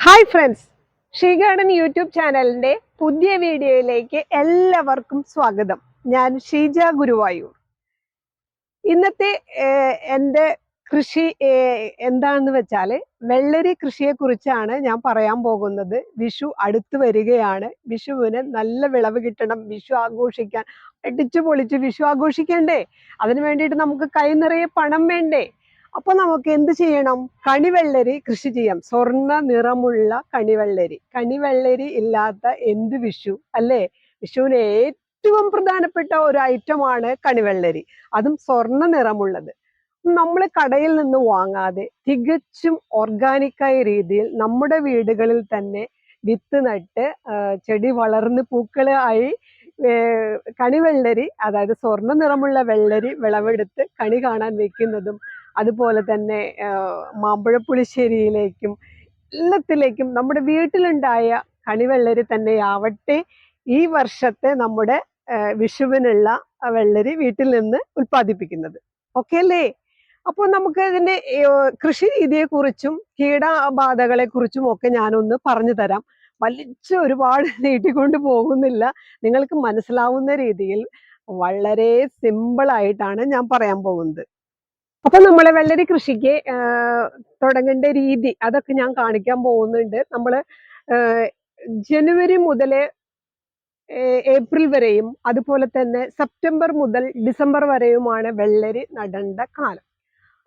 Hi friends she garden YouTube ചാനലിന്റെ പുതിയ വീഡിയോയിലേക്ക് എല്ലാവർക്കും സ്വാഗതം. ഞാൻ ഷീജ ഗുരുവായൂർ. ഇന്നത്തെ എന്റെ കൃഷി എന്താണെന്ന് വെച്ചാൽ വെള്ളരി കൃഷിയെ കുറിച്ചാണ് ഞാൻ പറയാൻ പോകുന്നത്. വിഷു അടുത്ത് വരികയാണ്. വിഷുവിന് നല്ല വിളവ് കിട്ടണം. വിഷു ആഘോഷിക്കാൻ അടിച്ചു പൊളിച്ച് വിഷു ആഘോഷിക്കണ്ടേ? അതിനു വേണ്ടിയിട്ട് നമുക്ക് കൈ നിറയെ പണം വേണ്ടേ? അപ്പൊ നമുക്ക് എന്ത് ചെയ്യണം? കണിവെള്ളരി കൃഷി ചെയ്യാം. സ്വർണ നിറമുള്ള കണിവെള്ളരി. കണിവെള്ളരി ഇല്ലാത്ത എന്ത് വിഷു? അല്ലേ? വിഷുവിന് ഏറ്റവും പ്രധാനപ്പെട്ട ഒരു ഐറ്റമാണ് കണിവെള്ളരി. അതും സ്വർണ നിറമുള്ളത്. നമ്മൾ കടയിൽ നിന്ന് വാങ്ങാതെ തികച്ചും ഓർഗാനിക്കായ രീതിയിൽ നമ്മുടെ വീടുകളിൽ തന്നെ വിത്ത് നട്ട് ചെടി വളർന്ന് പൂക്കളായി കണിവെള്ളരി അതായത് സ്വർണ നിറമുള്ള വെള്ളരി വിളവെടുത്ത് കണി കാണാൻ വെക്കുന്നതും അതുപോലെ തന്നെ മാമ്പഴപ്പുളിശ്ശേരിയിലേക്കും എല്ലാത്തിലേക്കും നമ്മുടെ വീട്ടിലുണ്ടായ കണിവെള്ളരി തന്നെയാവട്ടെ ഈ വർഷത്തെ നമ്മുടെ വിഷുവിനുള്ള വെള്ളരി വീട്ടിൽ നിന്ന് ഉൽപ്പാദിപ്പിക്കുന്നത്. ഓക്കെ അല്ലേ? അപ്പോൾ നമുക്ക് ഇതിന്റെ കൃഷി രീതിയെക്കുറിച്ചും കീടബാധകളെക്കുറിച്ചും ഒക്കെ ഞാനൊന്ന് പറഞ്ഞു തരാം. വലിച്ച് ഒരുപാട് നീട്ടിക്കൊണ്ട് പോകുന്നില്ല. നിങ്ങൾക്ക് മനസ്സിലാവുന്ന രീതിയിൽ വളരെ സിമ്പിളായിട്ടാണ് ഞാൻ പറയാൻ പോകുന്നത്. അപ്പൊ നമ്മളെ വെള്ളരി കൃഷിക്ക് തുടങ്ങേണ്ട രീതി അതൊക്കെ ഞാൻ കാണിക്കാൻ പോകുന്നുണ്ട്. നമ്മൾ ആഹ് ജനുവരി മുതൽ ഏപ്രിൽ വരെയും അതുപോലെ തന്നെ സെപ്റ്റംബർ മുതൽ ഡിസംബർ വരെയുമാണ് വെള്ളരി നടേണ്ട കാലം.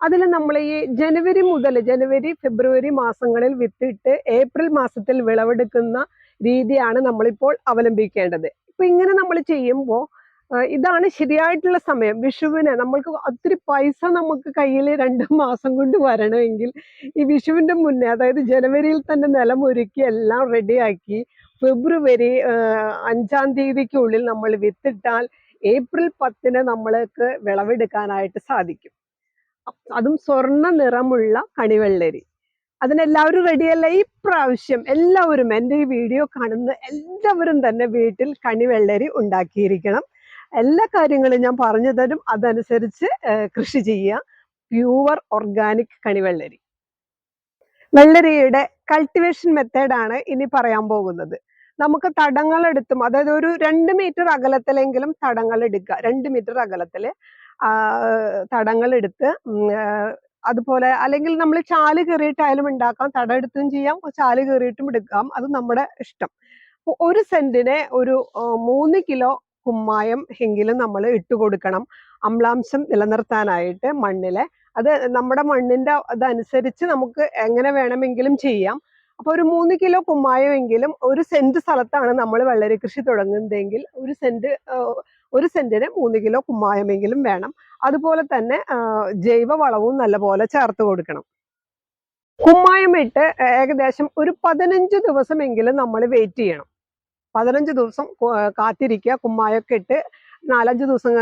അതിൽ നമ്മൾ ഈ ജനുവരി മുതൽ ജനുവരി ഫെബ്രുവരി മാസങ്ങളിൽ വിത്തിട്ട് ഏപ്രിൽ മാസത്തിൽ വിളവെടുക്കുന്ന രീതിയാണ് നമ്മളിപ്പോൾ അവലംബിക്കേണ്ടത്. ഇപ്പൊ ഇങ്ങനെ നമ്മൾ ചെയ്യുമ്പോൾ ഇതാണ് ശരിയായിട്ടുള്ള സമയം. വിഷുവിന് നമ്മൾക്ക് ഒത്തിരി പൈസ നമുക്ക് കയ്യിൽ രണ്ട് മാസം കൊണ്ട് വരണമെങ്കിൽ ഈ വിഷുവിന്റെ മുന്നേ അതായത് ജനുവരിയിൽ തന്നെ നിലം ഒരുക്കി എല്ലാം റെഡിയാക്കി ഫെബ്രുവരി അഞ്ചാം തീയതിക്കുള്ളിൽ നമ്മൾ വിത്തിട്ടാൽ ഏപ്രിൽ പത്തിന് നമ്മൾക്ക് വിളവെടുക്കാനായിട്ട് സാധിക്കും. അതും സ്വർണ നിറമുള്ള കണിവെള്ളരി. അതിനെല്ലാവരും റെഡിയല്ല? ഈ പ്രാവശ്യം എല്ലാവരും എന്റെ ഈ വീഡിയോ കാണുന്ന എല്ലാവരും തന്നെ വീട്ടിൽ കണിവെള്ളരി ഉണ്ടാക്കിയിരിക്കണം. എല്ലാ കാര്യങ്ങളും ഞാൻ പറഞ്ഞു തരും. അതനുസരിച്ച് കൃഷി ചെയ്യുക. പ്യുവർ ഓർഗാനിക് കണിവെള്ളരി. വെള്ളരിയുടെ കൾട്ടിവേഷൻ മെത്തേഡാണ് ഇനി പറയാൻ പോകുന്നത്. നമുക്ക് തടങ്ങൾ എടുത്തും അതായത് ഒരു രണ്ട് മീറ്റർ അകലത്തിലെങ്കിലും തടങ്ങൾ എടുക്കുക. രണ്ട് മീറ്റർ അകലത്തിൽ തടങ്ങൾ എടുത്ത് അതുപോലെ അല്ലെങ്കിൽ നമ്മൾ ചാൽ കയറിയിട്ടായാലും ഉണ്ടാക്കാം. തടം എടുത്തും ചെയ്യാം ചാൽ കയറിയിട്ടും എടുക്കാം. അത് നമ്മുടെ ഇഷ്ടം. ഒരു സെന്റിനെ ഒരു മൂന്ന് കിലോ കുമ്മായം എങ്കിലും നമ്മൾ ഇട്ട് കൊടുക്കണം. അമ്ലാംശം നിലനിർത്താനായിട്ട് മണ്ണിലെ. അത് നമ്മുടെ മണ്ണിന്റെ അതനുസരിച്ച് നമുക്ക് എങ്ങനെ വേണമെങ്കിലും ചെയ്യാം. അപ്പൊ ഒരു മൂന്ന് കിലോ കുമ്മായമെങ്കിലും ഒരു സെന്റ് സ്ഥലത്താണ് നമ്മൾ വെള്ളരി കൃഷി തുടങ്ങുന്നതെങ്കിൽ ഒരു സെന്റ് ഒരു സെന്റിന് മൂന്ന് കിലോ കുമ്മായമെങ്കിലും വേണം. അതുപോലെ തന്നെ ജൈവ വളവും നല്ലപോലെ ചേർത്ത് കൊടുക്കണം. കുമ്മായം ഇട്ട് ഏകദേശം ഒരു പതിനഞ്ച് ദിവസമെങ്കിലും നമ്മൾ വെയിറ്റ് ചെയ്യണം. പതിനഞ്ച് ദിവസം കാത്തിരിക്കുക കുമ്മായൊക്കെ ഇട്ട് നാലഞ്ച് ദിവസം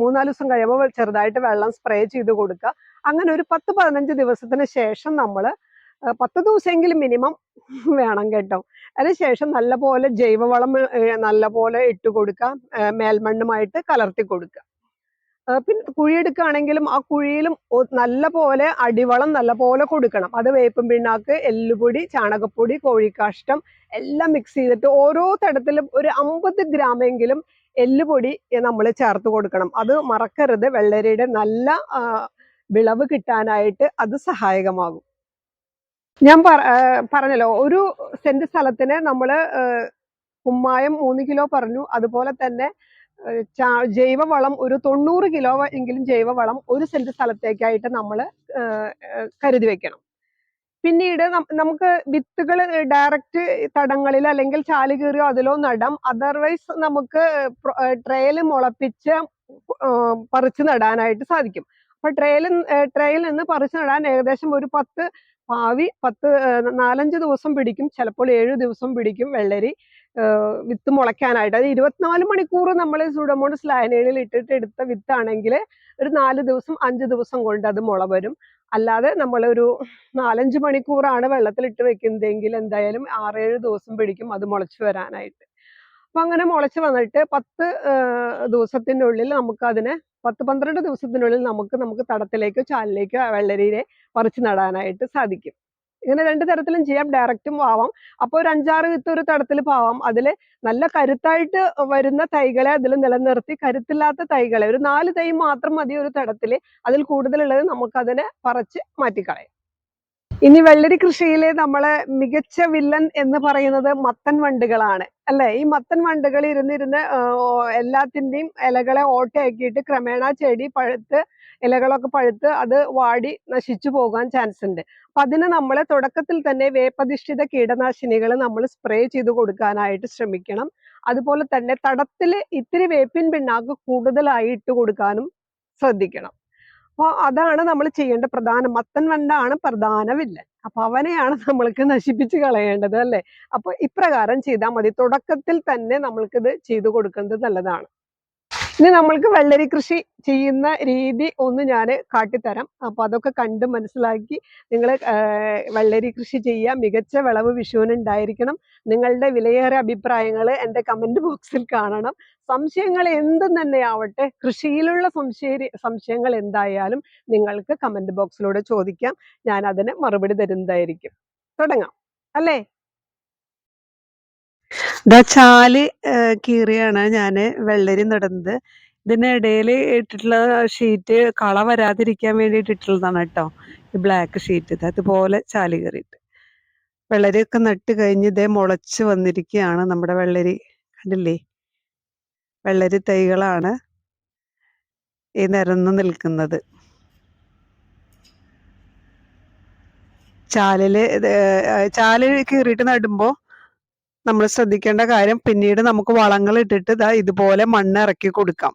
മൂന്നാൽ ദിവസം കഴിയുമ്പോൾ ചെറുതായിട്ട് വെള്ളം സ്പ്രേ ചെയ്ത് കൊടുക്കുക. അങ്ങനെ ഒരു പത്ത് പതിനഞ്ച് ദിവസത്തിന് ശേഷം നമ്മൾ പത്ത് ദിവസമെങ്കിലും മിനിമം വേണം കേട്ടോ. അതിനുശേഷം നല്ലപോലെ ജൈവവളം നല്ലപോലെ ഇട്ട് കൊടുക്കുക മേൽമണ്ണുമായിട്ട് കലർത്തി കൊടുക്കുക. പിന്നെ കുഴിയെടുക്കുകയാണെങ്കിലും ആ കുഴിയിലും ഒ- നല്ലപോലെ അടിവളം നല്ല പോലെ കൊടുക്കണം. അത് വേപ്പും പിണ്ണാക്ക് എല്ലുപൊടി ചാണകപ്പൊടി കോഴിക്കാഷ്ടം എല്ലാം മിക്സ് ചെയ്തിട്ട് ഓരോ തടത്തിലും ഒരു അമ്പത് ഗ്രാമെങ്കിലും എല്ലുപൊടി നമ്മൾ ചേർത്ത് കൊടുക്കണം. അത് മറക്കരുത്. വെള്ളരിയുടെ നല്ല വിളവ് കിട്ടാനായിട്ട് അത് സഹായകമാകും. ഞാൻ പറഞ്ഞല്ലോ ഒരു സെന്റ് സ്ഥലത്തിന് നമ്മൾ കുമ്മായം മൂന്ന് കിലോ പറഞ്ഞു. അതുപോലെ തന്നെ ജൈവവളം ഒരു തൊണ്ണൂറ് കിലോ എങ്കിലും ജൈവവളം ഒരു സെന്റ് സ്ഥലത്തേക്കായിട്ട് നമ്മൾ കരുതി വെക്കണം. പിന്നീട് നമുക്ക് വിത്തുകൾ ഡയറക്റ്റ് തടങ്ങളിൽ അല്ലെങ്കിൽ ചാൽ കീറിയോ അതിലോ നടാം. അതർവൈസ് നമുക്ക് ട്രേയിൽ മുളപ്പിച്ച് പറിച്ചു നടാനായിട്ട് സാധിക്കും. അപ്പൊ ട്രേയിൽ ട്രേയിൽ നിന്ന് പറിച്ചു നടാൻ ഏകദേശം ഒരു പത്ത് പാവി പത്ത് നാലഞ്ച് ദിവസം പിടിക്കും. ചിലപ്പോൾ ഏഴ് ദിവസം പിടിക്കും വെള്ളരി. വിത്ത് മുളയ്ക്കാനായിട്ട്. അത് ഇരുപത്തിനാല് മണിക്കൂർ നമ്മൾ സുഡമോണസ് ലായനയിൽ ഇട്ടിട്ട് എടുത്ത വിത്താണെങ്കിൽ ഒരു നാല് ദിവസം അഞ്ച് ദിവസം കൊണ്ട് അത് മുള വരും. അല്ലാതെ ഒരു നാലഞ്ച് മണിക്കൂറാണ് വെള്ളത്തിൽ ഇട്ട് വെക്കുന്നതെങ്കിൽ എന്തായാലും ആറേഴ് ദിവസം പിടിക്കും അത് മുളച്ചു വരാനായിട്ട്. അപ്പൊ അങ്ങനെ മുളച്ച് വന്നിട്ട് പത്ത് ദിവസത്തിനുള്ളിൽ നമുക്ക് അതിനെ പത്ത് പന്ത്രണ്ട് ദിവസത്തിനുള്ളിൽ നമുക്ക് നമുക്ക് തടത്തിലേക്കോ ചാലിലേക്കോ ആ വെള്ളരിയെ പറിച്ചു നടാനായിട്ട് സാധിക്കും. ഇങ്ങനെ രണ്ട് തരത്തിലും ചെയ്യാം. ഡയറക്റ്റും ആവാം. അപ്പോൾ ഒരു അഞ്ചാറ് വിത്ത് ഒരു തടത്തിൽ പാവാം. അതിൽ നല്ല കരുത്തായിട്ട് വരുന്ന തൈകളെ അതിൽ നിലനിർത്തി കരുത്തില്ലാത്ത തൈകളെ ഒരു നാല് തൈ മാത്രം മതി ഒരു തടത്തിൽ അതിൽ കൂടുതലുള്ളത് നമുക്കതിനെ പറിച്ച് മാറ്റിക്കളയാം. ഇനി വെള്ളരി കൃഷിയിലെ നമ്മളെ മികച്ച വില്ലൻ എന്ന് പറയുന്നത് മത്തൻ വണ്ടുകളാണ്. അല്ലെ? ഈ മത്തൻ വണ്ടുകൾ ഇരുന്നിരുന്ന് ആ, എല്ലാത്തിന്റെയും ഇലകളെ ഓട്ടയാക്കിയിട്ട് ക്രമേണ ചെടി പഴുത്ത് ഇലകളൊക്കെ പഴുത്ത് അത് വാടി നശിച്ചു പോകാൻ ചാൻസ് ഉണ്ട്. അപ്പൊ അതിന് നമ്മൾ തുടക്കത്തിൽ തന്നെ വേപ്പധിഷ്ഠിത കീടനാശിനികൾ നമ്മൾ സ്പ്രേ ചെയ്ത് കൊടുക്കാനായിട്ട് ശ്രമിക്കണം. അതുപോലെ തന്നെ തടത്തിൽ ഇത്തിരി വേപ്പിൻ പിണ്ണാക്ക് കൂടുതലായി ഇട്ട് കൊടുക്കാനും ശ്രദ്ധിക്കണം. അപ്പോൾ അതാണ് നമ്മൾ ചെയ്യേണ്ട പ്രധാന മത്തൻ വണ്ടാണ് പ്രധാന വില്ലൻ അപ്പൊ അവനെയാണ് നമ്മൾക്ക് നശിപ്പിച്ച് കളയേണ്ടത് അല്ലെ? അപ്പൊ ഇപ്രകാരം ചെയ്താൽ മതി. തുടക്കത്തിൽ തന്നെ നമ്മൾക്കിത് ചെയ്തു കൊടുക്കുന്നത് നല്ലതാണ്. ഇനി നമ്മൾക്ക് വെള്ളരി കൃഷി ചെയ്യുന്ന രീതി ഒന്ന് ഞാൻ കാട്ടിത്തരാം. അപ്പോൾ അതൊക്കെ കണ്ട് മനസ്സിലാക്കി നിങ്ങൾ വെള്ളരി കൃഷി ചെയ്യുക മികച്ച വിളവ് വിഷുവിന് ഉണ്ടായിരിക്കണം. നിങ്ങളുടെ വിലയേറെ അഭിപ്രായങ്ങൾ എന്റെ കമന്റ് ബോക്സിൽ കാണണം. സംശയങ്ങൾ എന്തും തന്നെ ആവട്ടെ കൃഷിയിലുള്ള സംശയ സംശയങ്ങൾ എന്തായാലും നിങ്ങൾക്ക് കമന്റ് ബോക്സിലൂടെ ചോദിക്കാം. ഞാൻ അതിന് മറുപടി തരുന്നതായിരിക്കും. തുടങ്ങാം. അല്ലേ? ഇതാ ചാൽ കീറിയാണ് ഞാൻ വെള്ളരി നടുന്നത്. ഇതിനിടയിൽ ഇട്ടിട്ടുള്ള ഷീറ്റ് കള വരാതിരിക്കാൻ വേണ്ടി ഇട്ടിട്ടുള്ളതാണ് കേട്ടോ ഈ ബ്ലാക്ക് ഷീറ്റ്. അതുപോലെ ചാൽ കീറിയിട്ട്. വെള്ളരിയൊക്കെ നട്ട് കഴിഞ്ഞ് ഇതേ മുളച്ച് വന്നിരിക്കുകയാണ് നമ്മുടെ വെള്ളരി. കണ്ടില്ലേ? വെള്ളരി തൈകളാണ് ഈ നിരന്ന് നിൽക്കുന്നത്. ചാലിൽ ചാൽ കീറിയിട്ട് നടുമ്പോ നമ്മൾ ശ്രദ്ധിക്കേണ്ട കാര്യം പിന്നീട് നമുക്ക് വളങ്ങൾ ഇട്ടിട്ട് ഇതാ ഇതുപോലെ മണ്ണ് ഇറക്കി കൊടുക്കാം.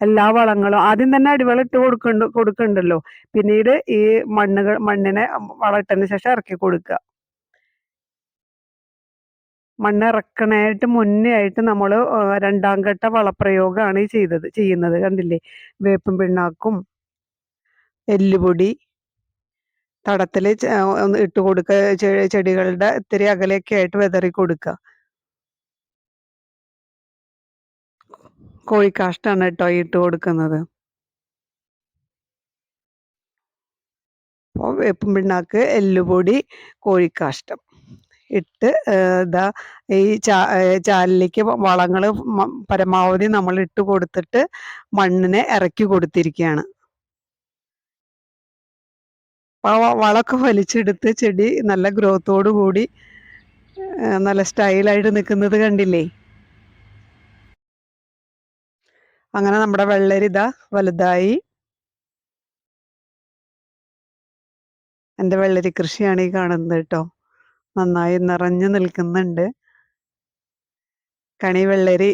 എല്ലാ വളങ്ങളും ആദ്യം തന്നെ അടിവളം ഇട്ട് കൊടുക്കണ്ട കൊടുക്കണ്ടല്ലോ. പിന്നീട് ഈ മണ്ണുകൾ മണ്ണിനെ വളം ഇട്ടതിന് ശേഷം ഇറക്കി കൊടുക്കുക. മണ്ണ് ഇറക്കണായിട്ട് മുന്നേ ആയിട്ട് നമ്മൾ രണ്ടാം ഘട്ട വളപ്രയോഗമാണ് ചെയ്തത് ചെയ്യുന്നത്. കണ്ടില്ലേ? വേപ്പും പിണ്ണാക്കും എല്ലുപൊടി തടത്തിൽ ഒന്ന് ഇട്ട് കൊടുക്കുക ചെടികളുടെ ഇത്തിരി അകലെയൊക്കെ ആയിട്ട് വിതറി കൊടുക്കുക കോഴിക്കാഷ്ടാണ് കേട്ടോ ഇട്ട് കൊടുക്കുന്നത്. അപ്പോൾ വേപ്പും പിണ്ണാക്ക് എല്ലുപൊടി കോഴിക്കാഷ്ടം ഇട്ട് ഇതാ ഈ ചാ ചാലിലേക്ക് വളങ്ങൾ പരമാവധി നമ്മൾ ഇട്ട് കൊടുത്തിട്ട് മണ്ണിനെ ഇറക്കി കൊടുത്തിരിക്കുകയാണ് വളമൊക്കെ വലിച്ചെടുത്ത് ചെടി നല്ല ഗ്രോത്തോടു കൂടി നല്ല സ്റ്റൈലായിട്ട് നിൽക്കുന്നത് കണ്ടില്ലേ? അങ്ങനെ നമ്മുടെ വെള്ളരിത വലുതായി. എന്റെ വെള്ളരി കൃഷിയാണ് ഈ കാണുന്നത് കേട്ടോ. നന്നായി നിറഞ്ഞു നിൽക്കുന്നുണ്ട്. കണി വെള്ളരി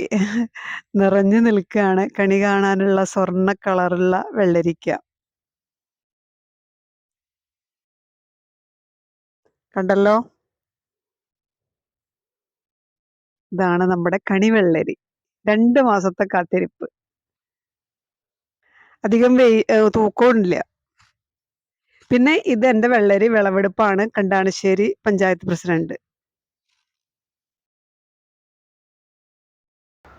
നിറഞ്ഞു നിൽക്കുകയാണ്. കണി കാണാനുള്ള സ്വർണ കളറുള്ള വെള്ളരിക്ക. കണ്ടല്ലോ? ഇതാണ് നമ്മുടെ കണിവെള്ളരി. രണ്ട് മാസത്തെ കാത്തിരിപ്പ്. അധികം വെയി തൂക്കമില്ല പിന്നെ ഇത് എന്റെ വെള്ളരി വിളവെടുപ്പാണ് കണ്ടാണശ്ശേരി പഞ്ചായത്ത് പ്രസിഡന്റ്.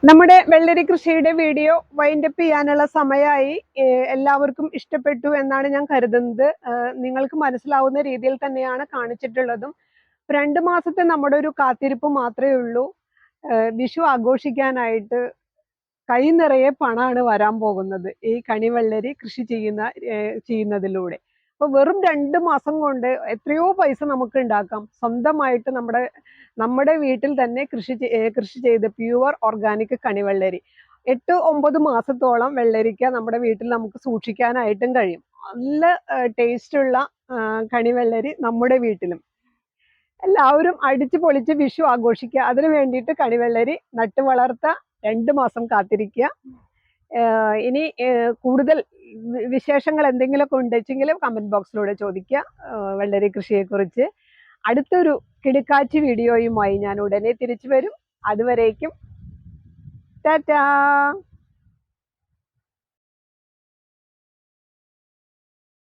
നമ്മുടെ വെള്ളരി കൃഷിയുടെ വീഡിയോ വൈൻഡപ്പ് ചെയ്യാനുള്ള സമയമായി എല്ലാവർക്കും ഇഷ്ടപ്പെട്ടു എന്നാണ് ഞാൻ കരുതുന്നത്. നിങ്ങൾക്ക് മനസ്സിലാവുന്ന രീതിയിൽ തന്നെയാണ് കാണിച്ചിട്ടുള്ളതും. രണ്ട് മാസത്തെ നമ്മുടെ ഒരു കാത്തിരിപ്പ് മാത്രമേ ഉള്ളൂ. വിഷു ആഘോഷിക്കാനായിട്ട് കൈ നിറയെ പണമാണ് വരാൻ പോകുന്നത് ഈ കണിവെള്ളരി കൃഷി ചെയ്യുന്ന ചെയ്യുന്നതിലൂടെ. അപ്പൊ വെറും രണ്ട് മാസം കൊണ്ട് എത്രയോ പൈസ നമുക്ക് ഉണ്ടാക്കാം. സ്വന്തമായിട്ട് നമ്മുടെ നമ്മുടെ വീട്ടിൽ തന്നെ കൃഷി കൃഷി ചെയ്ത് പ്യുവർ ഓർഗാനിക് കണിവെള്ളരി. എട്ട് ഒമ്പത് മാസത്തോളം വെള്ളരിക്ക നമ്മുടെ വീട്ടിൽ നമുക്ക് സൂക്ഷിക്കാനായിട്ടും കഴിയും. നല്ല ടേസ്റ്റ് ഉള്ള ആ, കണിവെള്ളരി നമ്മുടെ വീട്ടിലും. എല്ലാവരും അടിച്ചു പൊളിച്ച് വിഷു ആഘോഷിക്കുക. അതിനു വേണ്ടിയിട്ട് കണിവെള്ളരി നട്ടു വളർത്ത രണ്ട് മാസം കാത്തിരിക്കുക. ഇനി കൂടുതൽ വിശേഷങ്ങൾ എന്തെങ്കിലുമൊക്കെ ഉണ്ടെച്ചെങ്കിൽ കമന്റ് ബോക്സിലൂടെ ചോദിക്കുക വെള്ളരി കൃഷിയെക്കുറിച്ച്. അടുത്തൊരു കിടുക്കാച്ചി വീഡിയോയുമായി ഞാൻ ഉടനെ തിരിച്ചു വരും. അതുവരേക്കും ടാറ്റാ!